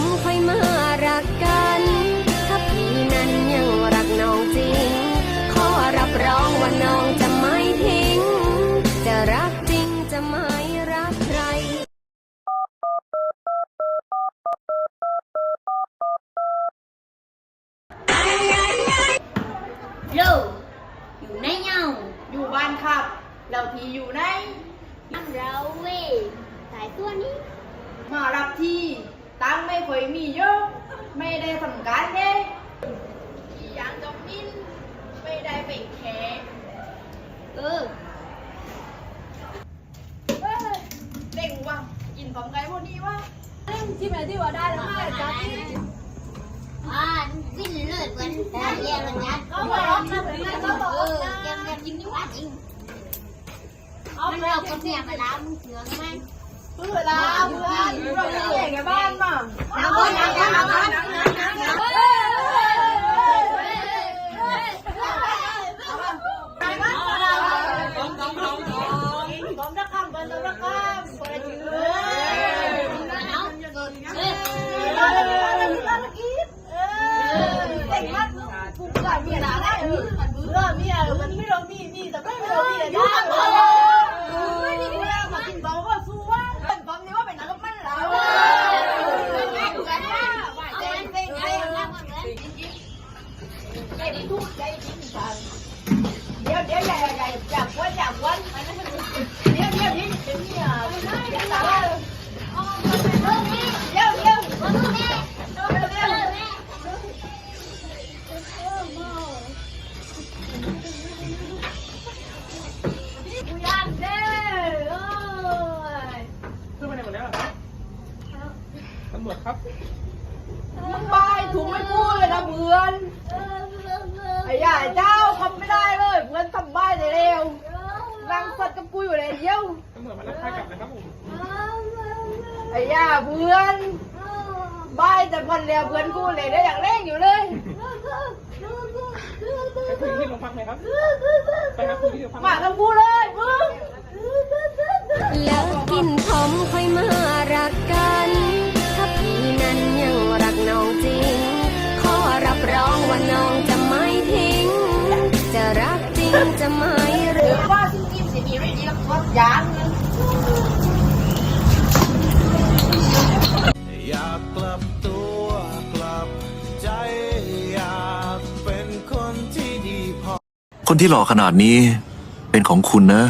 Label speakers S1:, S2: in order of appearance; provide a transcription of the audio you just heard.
S1: มค่อยมารักกัน ถ้าพี่นั้นยังรักน้องจริง ขอรับรองว่าน้องจะไม่ทิ้ง จะรักจริงจะไม่รักใคร
S2: โลอยู่ไหนเงา
S3: อยู่บ้านครับ เราพี่อยู่ใน
S2: เราเว่สายตัวนี้
S3: มารับที่ ตังค์ไม่ค่อยมีเยอะไม่ได้ทำการเด้อีหยังกับมินไม่ได้เป็นแขก
S2: เออเอ้ย
S3: เด้งว่ะกินของไก่พวกนี้ว่ะ
S2: ท
S4: ี่ไหนที่ว่าไ
S2: ด้แล้วไม่จับที่อ่าวิ่งเลือดเหมือนได้เรียนมันยัดก
S5: ็บอกว่าเหมือนกันก็บอกเออนะเกมเก
S2: มยิงวัดเองมันเราก็เสียมาแล้วมึงเสือไหมเพื่อลาเพื่อนเราจะแข่งกับบ้านมาน้ำบอลน้ำบอลน้ำบอลน้ำบอลน้ำบอลผมจะข้า
S5: มไปแล้วนะข้ามไปถึงเลยเอาเ
S2: ฮ้
S5: ยเด็กม
S3: ันกูกาดเมียนะเออ
S5: เออเมียมันไม่ลงมีแต่ไม่ลงมีเลยนะไม่ดีแล้วมากินเบาก็สู้ว่า
S3: เป็นผมนี่ว่าเป็นนักมันแล้ว ใจดี ทุกใจดีจังเดี๋ยวเดี๋ยวอย่าอย่าอย่าวันอย่าวันเดี๋ยวเดี๋ยวนี่เดี๋ยวนี่อะเดี๋ยวเดี๋ยวเดี๋ยวเดี๋ยวเดี๋ยว
S5: กูยันเด้อ
S6: ขึ้นมาในหมดแล้วเหรอครับตำรวจครับ
S3: มึงบายถูกไม่พูดเลยนะเพื่อน
S2: ไอ้
S3: ย่าเจ้าทำไม่ได้เลยเพื่อนทำบ้ายได้เร็วรังสัตว์กับกูอยู่ เลยเดียว
S6: ตำรวจมารับค่ากลับนะครับผม
S3: ไอ้ย่าเพื่อนบายแต่คนเดียวเพื่อนกูเลยได้อย่างเร่งอยู่เลย
S6: ไปคุยที่โรงพักไหมครับ ไปครับคุยที่โรงพักมาท
S3: ั้งกูเลย
S7: คนที่หล่อขนาดนี้เป็นของคุณนะ